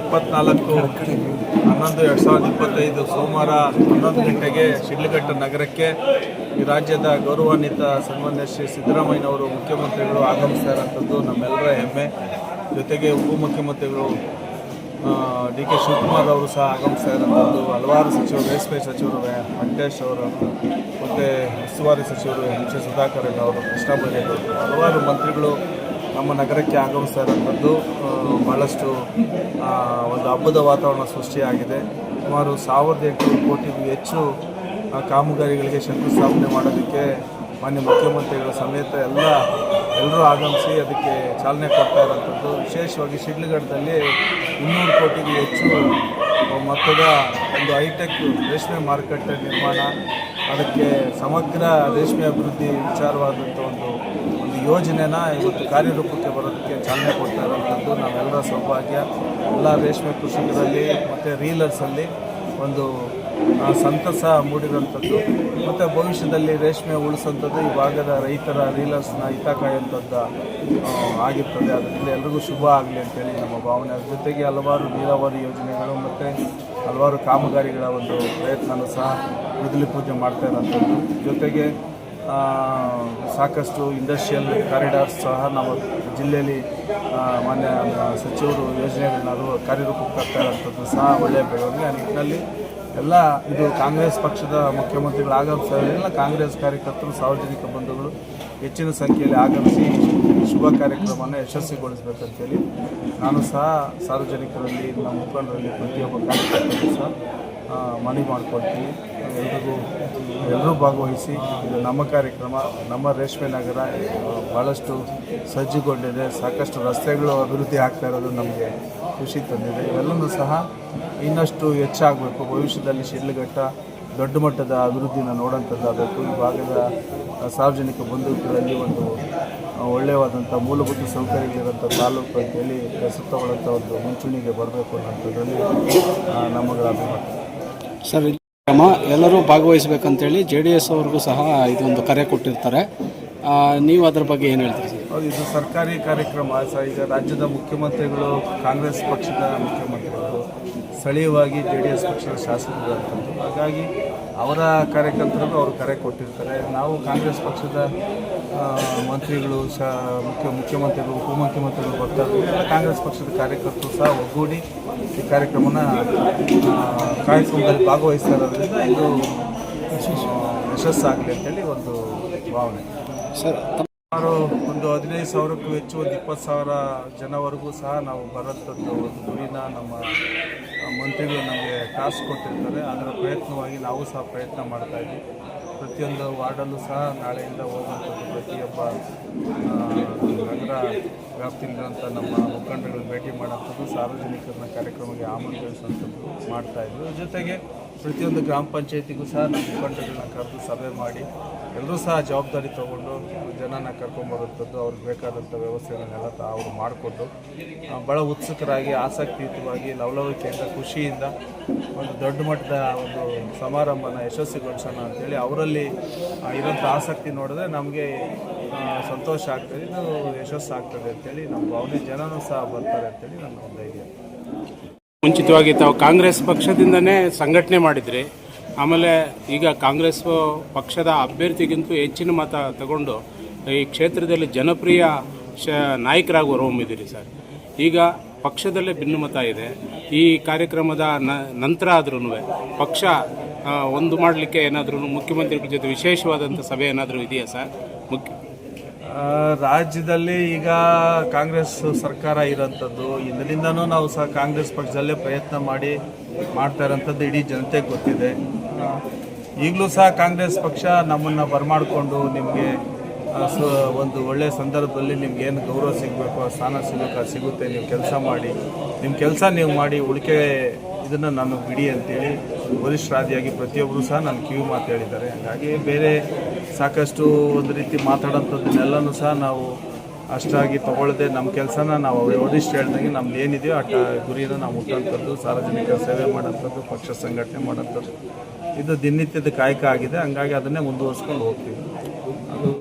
ಇಪ್ಪತ್ನಾಲ್ಕು, ಹನ್ನೊಂದು, ಎರಡು ಸಾವಿರದ ಇಪ್ಪತ್ತೈದು ಸೋಮವಾರ ಹನ್ನೊಂದು ಗಂಟೆಗೆ ಶಿಡ್ಲಘಟ್ಟ ನಗರಕ್ಕೆ ಈ ರಾಜ್ಯದ ಗೌರವಾನ್ವಿತ ಸನ್ಮಾನ್ಯ ಶ್ರೀ ಸಿದ್ದರಾಮಯ್ಯನವರು ಮುಖ್ಯಮಂತ್ರಿಗಳು ಆಗಮಿಸ್ತಾ ಇರೋಂಥದ್ದು ನಮ್ಮೆಲ್ಲರ ಹೆಮ್ಮೆ. ಜೊತೆಗೆ ಉಪಮುಖ್ಯಮಂತ್ರಿಗಳು ಡಿ ಕೆ ಶಿವಕುಮಾರ್ ಅವರು ಸಹ ಆಗಮಿಸ್ತಾ ಇರೋಂಥದ್ದು ಹಲವಾರು ಸಚಿವರು ರೇಷ್ಮೆ ಸಚಿವರು, ವೆಂಕಟೇಶ್ ಅವರು, ಮತ್ತು ಉಸ್ತುವಾರಿ ಸಚಿವರು ಎಂ ಸಿ ಸುಧಾಕರ್ ಅವರು ಕೃಷ್ಣ ಬೈರೇಗೌಡರು ಹಲವಾರು ಮಂತ್ರಿಗಳು ನಮ್ಮ ನಗರಕ್ಕೆ ಆಗಮಿಸ್ತಾ ಇರೋಂಥದ್ದು ಭಾಳಷ್ಟು ಒಂದು ಹಬ್ಬದ ವಾತಾವರಣ ಸೃಷ್ಟಿಯಾಗಿದೆ. ಸುಮಾರು ಸಾವಿರದ ಎಂಟುನೂರು ಕೋಟಿಗೂ ಹೆಚ್ಚು ಕಾಮಗಾರಿಗಳಿಗೆ ಶಂಕುಸ್ಥಾಪನೆ ಮಾಡೋದಕ್ಕೆ ಮಾನ್ಯ ಮುಖ್ಯಮಂತ್ರಿಗಳ ಸಮೇತ ಎಲ್ಲ, ಎಲ್ಲರೂ ಆಗಮಿಸಿ ಅದಕ್ಕೆ ಚಾಲನೆ ಕೊಡ್ತಾ ಇರೋಂಥದ್ದು ವಿಶೇಷವಾಗಿ ಶಿಡ್ಲಘಟ್ಟದಲ್ಲಿ ಇನ್ನೂರು ಕೋಟಿಗೂ ಹೆಚ್ಚು, ಮೊತ್ತದ ಒಂದು ಹೈಟೆಕ್ ರೇಷ್ಮೆ ಮಾರುಕಟ್ಟೆ ನಿರ್ಮಾಣ, ಅದಕ್ಕೆ ಸಮಗ್ರ ರೇಷ್ಮೆ ಅಭಿವೃದ್ಧಿ ವಿಚಾರವಾದಂಥ ಒಂದು ಯೋಜನೆನ ಇವತ್ತು ಕಾರ್ಯರೂಪಕ್ಕೆ ಬರೋದಕ್ಕೆ ಚಾಲನೆ ಕೊಡ್ತಾ ಇರೋವಂಥದ್ದು ನಾವೆಲ್ಲರ ಸೌಭಾಗ್ಯ. ಎಲ್ಲ ರೇಷ್ಮೆ ಕೃಷಿಕರಲ್ಲಿ ಮತ್ತು ರೀಲರ್ಸಲ್ಲಿ ಒಂದು ಸಂತಸ ಮೂಡಿರೋಂಥದ್ದು ಮತ್ತು ಭವಿಷ್ಯದಲ್ಲಿ ರೇಷ್ಮೆ ಉಳಿಸೋಂಥದ್ದು ಈ ಭಾಗದ ರೈತರ, ರೀಲರ್ಸ್ನ ಹಿತ ಕಾಯುವಂಥದ್ದು ಆಗಿರ್ತದೆ. ಅದರಿಂದ ಎಲ್ರಿಗೂ ಶುಭ ಆಗಲಿ ಅಂತೇಳಿ ನಮ್ಮ ಭಾವನೆ. ಅದ್ರ ಜೊತೆಗೆ ಹಲವಾರು ನೀರಾವರಿ ಯೋಜನೆಗಳು ಮತ್ತು ಹಲವಾರು ಕಾಮಗಾರಿಗಳ ಒಂದು ಪ್ರಯತ್ನನೂ ಸಹ ಮೊದಲು ಪೂಜೆ ಮಾಡ್ತಾ ಇರೋಂಥದ್ದು ಜೊತೆಗೆ ಸಾಕಷ್ಟು ಇಂಡಸ್ಟ್ರಿಯಲ್ ಕಾರಿಡಾರ್ಸ್ ಸಹ ನಮ್ಮ ಜಿಲ್ಲೆಯಲ್ಲಿ ಮಾನ್ಯ ಸಚಿವರು ಯೋಜನೆಗಳನ್ನ ಕಾರ್ಯರೂಪಕ್ಕೆ ತರ್ತಾ ಇರೋಂಥದ್ದು ಸಹ ಒಳ್ಳೆಯ ಬೆಳವಣಿಗೆ ಆ ನಿಟ್ಟಿನಲ್ಲಿ. ಎಲ್ಲ ಇದು ಕಾಂಗ್ರೆಸ್ ಪಕ್ಷದ ಮುಖ್ಯಮಂತ್ರಿಗಳು ಆಗಮಿಸಿಲ್ಲ ಕಾಂಗ್ರೆಸ್ ಕಾರ್ಯಕರ್ತರು, ಸಾರ್ವಜನಿಕ ಬಂಧುಗಳು ಹೆಚ್ಚಿನ ಸಂಖ್ಯೆಯಲ್ಲಿ ಆಗಮಿಸಿ ಶುಭ ಕಾರ್ಯಕ್ರಮವನ್ನು ಯಶಸ್ವಿಗೊಳಿಸಬೇಕಂತೇಳಿ ನಾನು ಸಹ ಸಾರ್ವಜನಿಕರಲ್ಲಿ, ನಮ್ಮ ಮುಖಂಡರಲ್ಲಿ ಪ್ರತಿಯೊಬ್ಬ ಕಾರ್ಯಕರ್ತರು ಸಹ ಮನವಿ ಮಾಡ್ಕೊಳ್ತೀವಿ ಎಲ್ರಿಗೂ ಎಲ್ಲರೂ ಭಾಗವಹಿಸಿ ಇದು ನಮ್ಮ ಕಾರ್ಯಕ್ರಮ, ನಮ್ಮ ರೇಷ್ಮೆ ನಗರ ಭಾಳಷ್ಟು ಸಜ್ಜುಗೊಂಡಿದೆ. ಸಾಕಷ್ಟು ರಸ್ತೆಗಳು ಅಭಿವೃದ್ಧಿ ಆಗ್ತಾ ಇರೋದು ನಮಗೆ ಖುಷಿ ತಂದಿದೆ. ಇವೆಲ್ಲವೂ ಸಹ ಇನ್ನಷ್ಟು ಹೆಚ್ಚಾಗಬೇಕು. ಭವಿಷ್ಯದಲ್ಲಿ ಶಿಡ್ಲಘಟ್ಟ ದೊಡ್ಡ ಮಟ್ಟದ ಅಭಿವೃದ್ಧಿನ ನೋಡೋಂಥದ್ದಾಗಬೇಕು ಈ ಭಾಗದ ಸಾರ್ವಜನಿಕ ಬಂಧುಗಳಲ್ಲಿ ಒಂದು ಒಳ್ಳೆಯವಾದಂಥ ಮೂಲಭೂತ ಸೌಕರ್ಯಗಳಿರೋಂಥ ತಾಲೂಕು ಅಂತೇಳಿ ಹೆಸರು ಒಂದು ಮುಂಚೂಣಿಗೆ ಬರಬೇಕು ಅನ್ನೋಂಥದ್ರಲ್ಲಿ ನಮಗೆ ಅಭಿಮತ ಸರ್ ಎಲ್ಲರೂ ಭಾಗವಹಿಸಬೇಕಂತೇಳಿ ಜೆ ಡಿ ಎಸ್ ಅವ್ರಿಗೂ ಸಹ ಇದೊಂದು ಕರೆ ಕೊಟ್ಟಿರ್ತಾರೆ. ನೀವು ಅದ್ರ ಬಗ್ಗೆ ಏನು ಹೇಳ್ತೀರಿ? ಸರ್ ಇದು ಸರ್ಕಾರಿ ಕಾರ್ಯಕ್ರಮ. ಸಹ ಈಗ ರಾಜ್ಯದ ಮುಖ್ಯಮಂತ್ರಿಗಳು, ಕಾಂಗ್ರೆಸ್ ಪಕ್ಷದ ಮುಖ್ಯಮಂತ್ರಿಗಳು, ಸ್ಥಳೀಯವಾಗಿ ಜೆ ಡಿ ಎಸ್ ಪಕ್ಷದ ಶಾಸಕರು ಹಾಗಾಗಿ ಅವರ ಕಾರ್ಯಕರ್ತರಿಗೂ ಅವರು ಕರೆ ಕೊಟ್ಟಿರ್ತಾರೆ. ನಾವು ಕಾಂಗ್ರೆಸ್ ಪಕ್ಷದ ಮಂತ್ರಿಗಳು ಸಹ ಮುಖ್ಯ, ಮುಖ್ಯಮಂತ್ರಿಗಳು, ಉಪಮುಖ್ಯಮಂತ್ರಿಗಳು ಬರ್ತಾರೆ ಎಲ್ಲ ಕಾಂಗ್ರೆಸ್ ಪಕ್ಷದ ಕಾರ್ಯಕರ್ತರು ಸಹ ಒಗ್ಗೂಡಿ ಈ ಕಾರ್ಯಕ್ರಮನ ಕಾರ್ಯಕ್ರಮದಲ್ಲಿ ಭಾಗವಹಿಸ್ತಾ ಇರೋದ್ರಿಂದ ಇದು ಯಶಸ್ಸಾಗಲಿ ಅಂತೇಳಿ ಒಂದು ಭಾವನೆ. ಸರ್, ಸುಮಾರು ಒಂದು ಹದಿನೈದು ಸಾವಿರಕ್ಕೂ ಹೆಚ್ಚು, ಒಂದು ಇಪ್ಪತ್ತು ಸಾವಿರ ಜನವರೆಗೂ ಸಹ ನಾವು ಬರೋಂಥದ್ದು ಒಂದು ಗುರಿನ ನಮ್ಮ ಮಂತ್ರಿಗಳು ನಮಗೆ ಟಾಸ್ಕ್ ಕೊಟ್ಟಿರ್ತಾರೆ. ಅದರ ಪ್ರಯತ್ನವಾಗಿ ನಾವು ಸಹ ಪ್ರಯತ್ನ ಮಾಡ್ತಾ ಇದ್ದೀವಿ. ಪ್ರತಿಯೊಂದು ವಾರ್ಡಲ್ಲೂ ಸಹ ನಾಳೆಯಿಂದ ಹೋಗುವಂಥದ್ದು ಪ್ರತಿಯೊಬ್ಬ ನಗರ ವ್ಯಾಪ್ತಿಯಲ್ಲಿರುವಂಥ ನಮ್ಮ ಮುಖಂಡರು ಭೇಟಿ ಮಾಡೋಂಥದ್ದು ಸಾರ್ವಜನಿಕರನ್ನ ಕಾರ್ಯಕ್ರಮಕ್ಕೆ ಆಮಂತ್ರಿಸುವಂಥದ್ದು ಮಾಡ್ತಾ ಇದ್ದರು ಜೊತೆಗೆ ಪ್ರತಿಯೊಂದು ಗ್ರಾಮ ಪಂಚಾಯತಿಗೂ ಸಹ ನಮ್ಮ ಮುಖಂಡಗಳನ್ನ ಕರೆದು ಸಭೆ ಮಾಡಿ ಎಲ್ಲರೂ ಸಹ ಜವಾಬ್ದಾರಿ ತಗೊಂಡು ಜನನ ಕರ್ಕೊಂಬರುವಂಥದ್ದು, ಅವ್ರಿಗೆ ಬೇಕಾದಂಥ ವ್ಯವಸ್ಥೆಗಳನ್ನೆಲ್ಲ ಅವರು ಮಾಡಿಕೊಂಡು ಭಾಳ ಉತ್ಸುಕರಾಗಿ, ಆಸಕ್ತಿಯುತವಾಗಿ, ಲವಲವಿಕೆಯಿಂದ, ಖುಷಿಯಿಂದ ಒಂದು ದೊಡ್ಡ ಮಟ್ಟದ ಒಂದು ಸಮಾರಂಭನ ಯಶಸ್ವಿಗೊಳಿಸೋಣ ಅಂತೇಳಿ ಅವರಲ್ಲಿ ಇರೋಂಥ ಆಸಕ್ತಿ ನೋಡಿದ್ರೆ ನಮಗೆ ಸಂತೋಷ ಆಗ್ತದೆ ಇದು ಯಶಸ್ಸು ಆಗ್ತದೆ ಅಂತೇಳಿ ನಮ್ಮ ಭಾವನೆ ಜನನೂ ಸಹ ಬರ್ತಾರೆ ಅಂತೇಳಿ ನನ್ನ ಒಂದು ಐಡಿಯಾ. ಮುಂಚಿತವಾಗಿ ತಾವು ಕಾಂಗ್ರೆಸ್ ಪಕ್ಷದಿಂದನೇ ಸಂಘಟನೆ ಮಾಡಿದ್ರಿ. ಆಮೇಲೆ ಈಗ ಕಾಂಗ್ರೆಸ್ ಪಕ್ಷದ ಅಭ್ಯರ್ಥಿಗಿಂತೂ ಹೆಚ್ಚಿನ ಮತ ತಗೊಂಡು ಈ ಕ್ಷೇತ್ರದಲ್ಲಿ ಜನಪ್ರಿಯ ಶ ನಾಯಕರಾಗಿ ಹೊರಹೊಮ್ಮಿದ್ದೀರಿ ಸರ್. ಈಗ ಪಕ್ಷದಲ್ಲೇ ಭಿನ್ನಮತ ಇದೆ. ಈ ಕಾರ್ಯಕ್ರಮದ ನಂತರ ಆದ್ರೂ ಪಕ್ಷ ಒಂದು ಮಾಡಲಿಕ್ಕೆ ಏನಾದರೂ ಮುಖ್ಯಮಂತ್ರಿಗಳ ಜೊತೆ ವಿಶೇಷವಾದಂಥ ಸಭೆ ಏನಾದರೂ ಇದೆಯಾ ಸರ್? ಮುಖ್ಯ ರಾಜ್ಯದಲ್ಲಿ ಈಗ ಕಾಂಗ್ರೆಸ್ ಸರ್ಕಾರ ಇರೋಂಥದ್ದು ಇದರಿಂದನೂ ನಾವು ಸಹ ಕಾಂಗ್ರೆಸ್ ಪಕ್ಷದಲ್ಲೇ ಪ್ರಯತ್ನ ಮಾಡಿ ಮಾಡ್ತಾ ಇರೋಂಥದ್ದು ಇಡೀ ಜನತೆಗೆ ಗೊತ್ತಿದೆ. ಈಗಲೂ ಸಹ ಕಾಂಗ್ರೆಸ್ ಪಕ್ಷ ನಮ್ಮನ್ನು ಬರಮಾಡಿಕೊಂಡು ನಿಮಗೆ ಒಂದು ಒಳ್ಳೆಯ ಸಂದರ್ಭದಲ್ಲಿ ನಿಮ್ಗೆ ಏನು ಗೌರವ ಸಿಗಬೇಕು ಸ್ಥಾನ ಸಿಗಬೇಕು, ಸಿಗುತ್ತೆ, ನೀವು ಕೆಲಸ ಮಾಡಿ ನಿಮ್ಮ ಕೆಲಸ ನೀವು ಮಾಡಿ, ಉಳಿಕೆ ಇದನ್ನು ನಾನು ಬಿಡಿ ಅಂತೇಳಿ ವರಿಷ್ಠರಾದಿಯಾಗಿ ಪ್ರತಿಯೊಬ್ಬರು ಸಹ ನನ್ನ ಕಿವಿ ಮಾತು ಹೇಳಿದ್ದಾರೆ. ಹಾಗಾಗಿ ಬೇರೆ ಸಾಕಷ್ಟು ಒಂದು ರೀತಿ ಮಾತಾಡೋಂಥದ್ದನ್ನೆಲ್ಲನೂ ಸಹ ನಾವು ಅಷ್ಟಾಗಿ ತಗೊಳ್ಳದೆ ನಮ್ಮ ಕೆಲಸನ ನಾವು ವರಿಷ್ಠ ಹೇಳ್ದಂಗೆ ನಮ್ದು ಏನಿದೆಯೋ ಆ ಗುರಿನ ನಾವು ಮುಟ್ಟೋಂಥದ್ದು, ಸಾರ್ವಜನಿಕ ಸೇವೆ ಮಾಡೋಂಥದ್ದು ಪಕ್ಷ ಸಂಘಟನೆ ಮಾಡೋಂಥದ್ದು ಇದು ದಿನನಿತ್ಯದ ಕಾಯಕ ಆಗಿದೆ. ಹಂಗಾಗಿ ಅದನ್ನೇ ಮುಂದುವರಿಸ್ಕೊಂಡು ಹೋಗ್ತೀವಿ.